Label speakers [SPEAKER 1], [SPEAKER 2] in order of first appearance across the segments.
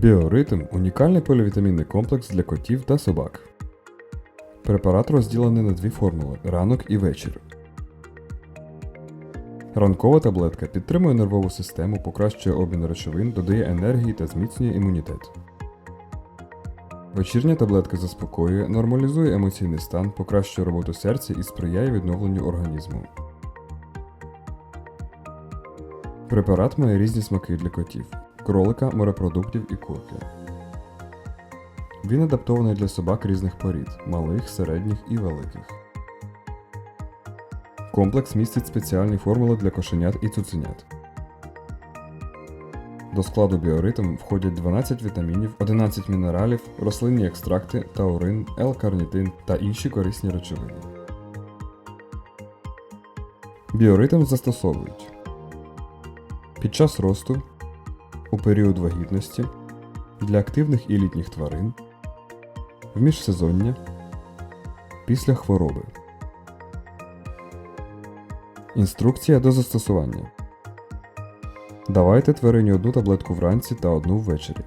[SPEAKER 1] Біоритм унікальний полівітамінний комплекс для котів та собак. Препарат розділений на дві формули ранок і вечір. Ранкова таблетка підтримує нервову систему, покращує обмін речовин, додає енергії та зміцнює імунітет. Вечірня таблетка заспокоює, нормалізує емоційний стан, покращує роботу серця і сприяє відновленню організму. Препарат має різні смаки для котів: кролика, морепродуктів і курки. Він адаптований для собак різних порід малих, середніх і великих. Комплекс містить спеціальні формули для кошенят і цуценят. До складу біоритм входять 12 вітамінів, 11 мінералів, рослинні екстракти, таурин, L-карнітин та інші корисні речовини. Біоритм застосовують під час росту, у період вагітності, для активних і літніх тварин, в міжсезоння, після хвороби. Інструкція до застосування. Давайте тварині одну таблетку вранці та одну ввечері.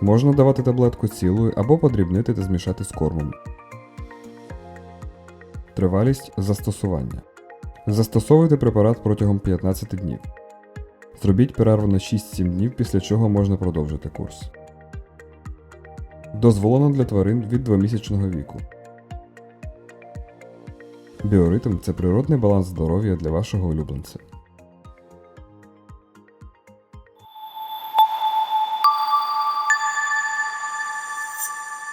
[SPEAKER 1] Можна давати таблетку цілою або подрібнити та змішати з кормом. Тривалість застосування. Застосовуйте препарат протягом 15 днів. Зробіть перерву на 6-7 днів, після чого можна продовжити курс. Дозволено для тварин від 2-місячного віку. Біоритм це природний баланс здоров'я для вашого улюбленця.